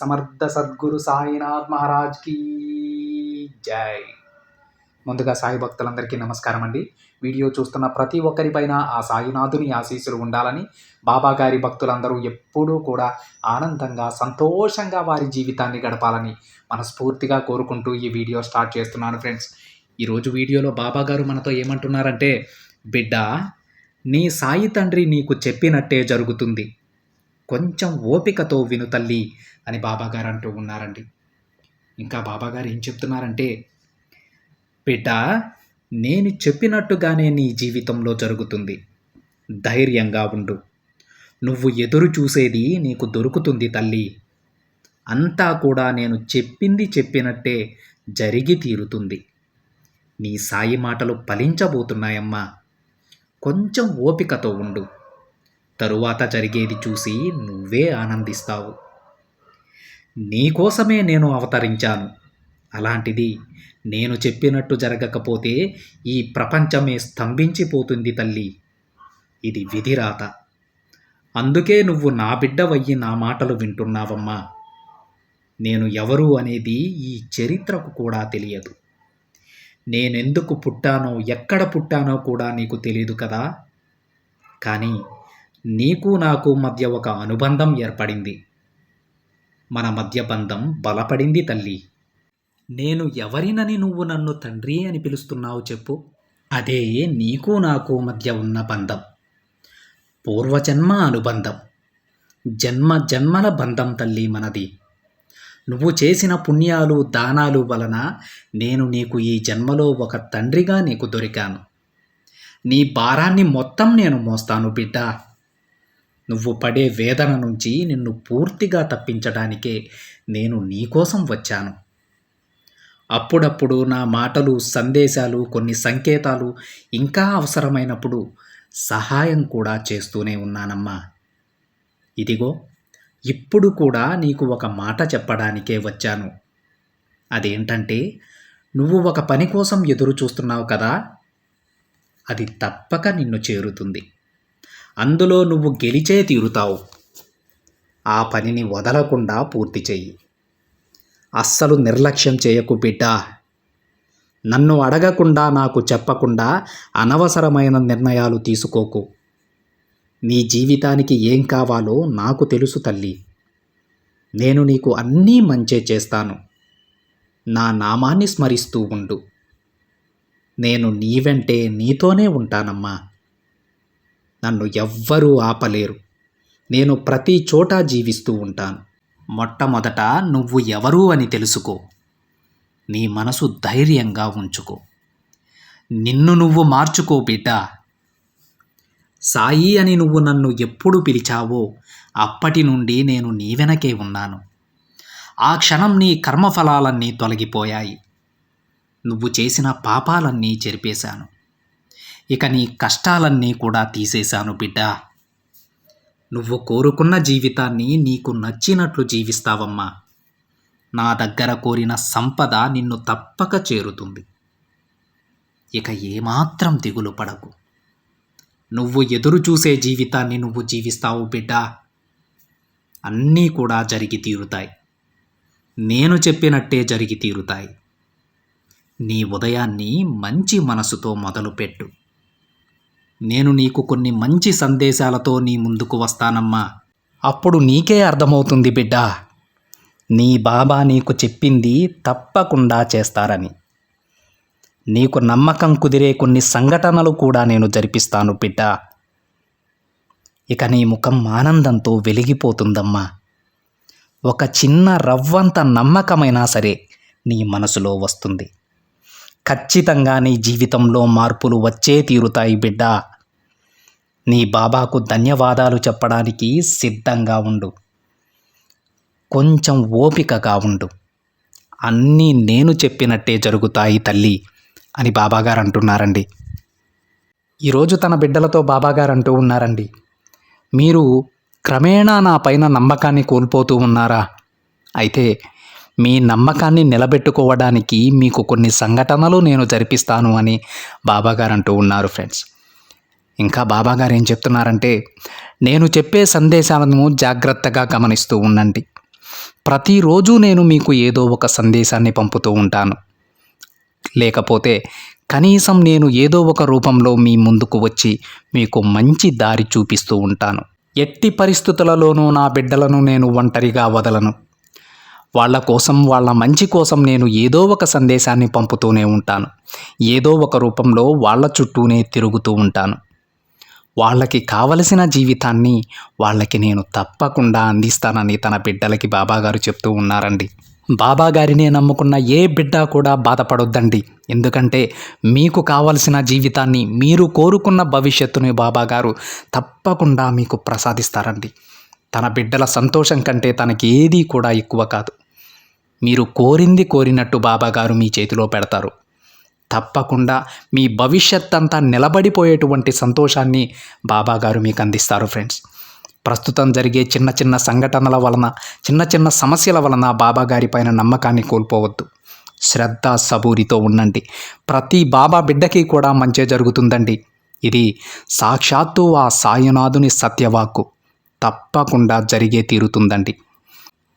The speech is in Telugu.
సమర్థ సద్గురు సాయినాథ్ మహారాజ్కి జై. ముందుగా సాయి భక్తులందరికీ నమస్కారం అండి. వీడియో చూస్తున్న ప్రతి ఒక్కరిపైన ఆ సాయినాథుని ఆశీస్సులు ఉండాలని బాబా గారి భక్తులందరూ ఎప్పుడూ కూడా ఆనందంగా సంతోషంగా వారి జీవితాన్ని గడపాలని మనస్ఫూర్తిగా కోరుకుంటూ ఈ వీడియో స్టార్ట్ చేస్తున్నాను ఫ్రెండ్స్. ఈరోజు వీడియోలో బాబా గారు మనతో ఏమంటున్నారంటే బిడ్డ నీ సాయి తండ్రి నీకు చెప్పినట్టే జరుగుతుంది. కొంచెం ఓపికతో విను తల్లి అని బాబాగారు అంటూ ఉన్నారండి. ఇంకా బాబాగారు ఏం చెప్తున్నారంటే బిడ్డ నేను చెప్పినట్టుగానే నీ జీవితంలో జరుగుతుంది. ధైర్యంగా ఉండు. నువ్వు ఎదురు చూసేది నీకు దొరుకుతుంది తల్లి. అంతా కూడా నేను చెప్పింది చెప్పినట్టే జరిగి తీరుతుంది. నీ సాయి మాటలు ఫలించబోతున్నాయమ్మా. కొంచెం ఓపికతో ఉండు. తరువాత జరిగేది చూసి నువ్వే ఆనందిస్తావు. నీకోసమే నేను అవతరించాను. అలాంటిది నేను చెప్పినట్టు జరగకపోతే ఈ ప్రపంచమే స్తంభించిపోతుంది తల్లి. ఇది విధిరాత. అందుకే నువ్వు నా బిడ్డవయ్యి నా మాటలు వింటున్నావమ్మా. నేను ఎవరు అనేది ఈ చరిత్రకు కూడా తెలియదు. నేనెందుకు పుట్టానో ఎక్కడ పుట్టానో కూడా నీకు తెలియదు కదా. కానీ నీకు నాకు మధ్య ఒక అనుబంధం ఏర్పడింది. మన మధ్య బంధం బలపడింది తల్లి. నేను ఎవరినని నువ్వు నన్ను తండ్రి అని పిలుస్తున్నావు చెప్పు. అదే నీకు నాకు మధ్య ఉన్న బంధం. పూర్వజన్మ అనుబంధం. జన్మ జన్మల బంధం తల్లి మనది. నువ్వు చేసిన పుణ్యాలు దానాలు వలన నేను నీకు ఈ జన్మలో ఒక తండ్రిగా నీకు దొరికాను. నీ భారాన్ని మొత్తం నేను మోస్తాను బిడ్డ. నువ్వు పడే వేదన నుంచి నిన్ను పూర్తిగా తప్పించడానికే నేను నీకోసం వచ్చాను. అప్పుడప్పుడు నా మాటలు సందేశాలు కొన్ని సంకేతాలు ఇంకా అవసరమైనప్పుడు సహాయం కూడా చేస్తూనే ఉన్నానమ్మా. ఇదిగో ఇప్పుడు కూడా నీకు ఒక మాట చెప్పడానికే వచ్చాను. అదేంటంటే నువ్వు ఒక పని కోసం ఎదురు చూస్తున్నావు కదా? అది తప్పక నిన్ను చేరుతుంది. అందులో నువ్వు గెలిచే తీరుతావు. ఆ పనిని వదలకుండా పూర్తి చెయ్యి. అస్సలు నిర్లక్ష్యం చేయకు బిడ్డ. నన్ను అడగకుండా నాకు చెప్పకుండా అనవసరమైన నిర్ణయాలు తీసుకోకు. నీ జీవితానికి ఏం కావాలో నాకు తెలుసు తల్లి. నేను నీకు అన్నీ మంచే చేస్తాను. నా నామాన్ని స్మరిస్తూ ఉండు. నేను నీ వెంటే నీతోనే ఉంటానమ్మా. నన్ను ఎవ్వరూ ఆపలేరు. నేను ప్రతి చోట జీవిస్తూ ఉంటాను. మొట్టమొదట నువ్వు ఎవరు అని తెలుసుకో. నీ మనసు ధైర్యంగా ఉంచుకో. నిన్ను నువ్వు మార్చుకో బిడ్డ. సాయి అని నువ్వు నన్ను ఎప్పుడు పిలిచావో అప్పటి నుండి నేను నీ వెనకే ఉన్నాను. ఆ క్షణం నీ కర్మఫలాలన్నీ తొలగిపోయాయి. నువ్వు చేసిన పాపాలన్నీ చెరిపేశాను. ఇక నీ కష్టాలన్నీ కూడా తీసేశాను బిడ్డ. నువ్వు కోరుకున్న జీవితాన్ని నీకు నచ్చినట్లు జీవిస్తావమ్మా. నా దగ్గర కోరిన సంపద నిన్ను తప్పక చేరుతుంది. ఇక ఏమాత్రం దిగులు పడకు. నువ్వు ఎదురు చూసే జీవితాన్ని నువ్వు జీవిస్తావు బిడ్డ. అన్నీ కూడా జరిగి తీరుతాయి. నేను చెప్పినట్టే జరిగి తీరుతాయి. నీ ఉదయాన్ని మంచి మనసుతో మొదలుపెట్టు. నేను నీకు కొన్ని మంచి సందేశాలతో నీ ముందుకు వస్తానమ్మా. అప్పుడు నీకే అర్థమవుతుంది బిడ్డ. నీ బాబా నీకు చెప్పింది తప్పకుండా చేస్తారని. నీకు నమ్మకం కుదిరే కొన్ని సంఘటనలు కూడా నేను జరిపిస్తాను బిడ్డ. ఇక నీ ముఖం ఆనందంతో వెలిగిపోతుందమ్మా. ఒక చిన్న రవ్వంత నమ్మకమైనా సరే నీ మనసులో వస్తుంది. ఖచ్చితంగా నీ జీవితంలో మార్పులు వచ్చే తీరుతాయి బిడ్డ. నీ బాబాకు ధన్యవాదాలు చెప్పడానికి సిద్ధంగా ఉండు. కొంచెం ఓపికగా ఉండు. అన్నీ నేను చెప్పినట్టే జరుగుతాయి తల్లి అని బాబాగారు అంటున్నారండి. ఈరోజు తన బిడ్డలతో బాబాగారు అంటూ ఉన్నారండి. మీరు క్రమేణా నా పైన నమ్మకాన్ని కోల్పోతూ ఉన్నారా? అయితే మీ నమ్మకాన్ని నిలబెట్టుకోవడానికి మీకు కొన్ని సంఘటనలు నేను జరిపిస్తాను అని బాబాగారు అంటూ ఉన్నారు ఫ్రెండ్స్. ఇంకా బాబాగారు ఏం చెప్తున్నారంటే నేను చెప్పే సందేశాలను జాగ్రత్తగా గమనిస్తూ ఉండండి. ప్రతిరోజు నేను మీకు ఏదో ఒక సందేశాన్ని పంపుతూ ఉంటాను. లేకపోతే కనీసం నేను ఏదో ఒక రూపంలో మీ ముందుకు వచ్చి మీకు మంచి దారి చూపిస్తూ ఉంటాను. ఎట్టి పరిస్థితులలోనూ నా బిడ్డలను నేను ఒంటరిగా వదలను. వాళ్ళ కోసం వాళ్ళ మంచి కోసం నేను ఏదో ఒక సందేశాన్ని పంపుతూనే ఉంటాను. ఏదో ఒక రూపంలో వాళ్ళ చుట్టూనే తిరుగుతూ ఉంటాను. వాళ్ళకి కావలసిన జీవితాన్ని వాళ్ళకి నేను తప్పకుండా అందిస్తానని తన బిడ్డలకి బాబాగారు చెప్తూ ఉన్నారండి. బాబాగారినే నమ్ముకున్న ఏ బిడ్డ కూడా బాధపడొద్దండి. ఎందుకంటే మీకు కావలసిన జీవితాన్ని మీరు కోరుకున్న భవిష్యత్తుని బాబాగారు తప్పకుండా మీకు ప్రసాదిస్తారండి. తన బిడ్డల సంతోషం కంటే తనకి ఏదీ కూడా ఎక్కువ కాదు. మీరు కోరింది కోరినట్టు బాబాగారు మీ చేతిలో పెడతారు. తప్పకుండా మీ భవిష్యత్ అంతా నిలబడిపోయేటువంటి సంతోషాన్ని బాబాగారు మీకు అందిస్తారు ఫ్రెండ్స్. ప్రస్తుతం జరిగే చిన్న చిన్న సంఘటనల వలన చిన్న చిన్న సమస్యల వలన బాబాగారి పైన నమ్మకాన్ని కోల్పోవద్దు. శ్రద్ధ సబూరితో ఉండండి. ప్రతి బాబా బిడ్డకి కూడా మంచే జరుగుతుందండి. ఇది సాక్షాత్తు ఆ సాయునాథుని సత్యవాక్కు. తప్పకుండా జరిగే తీరుతుందండి.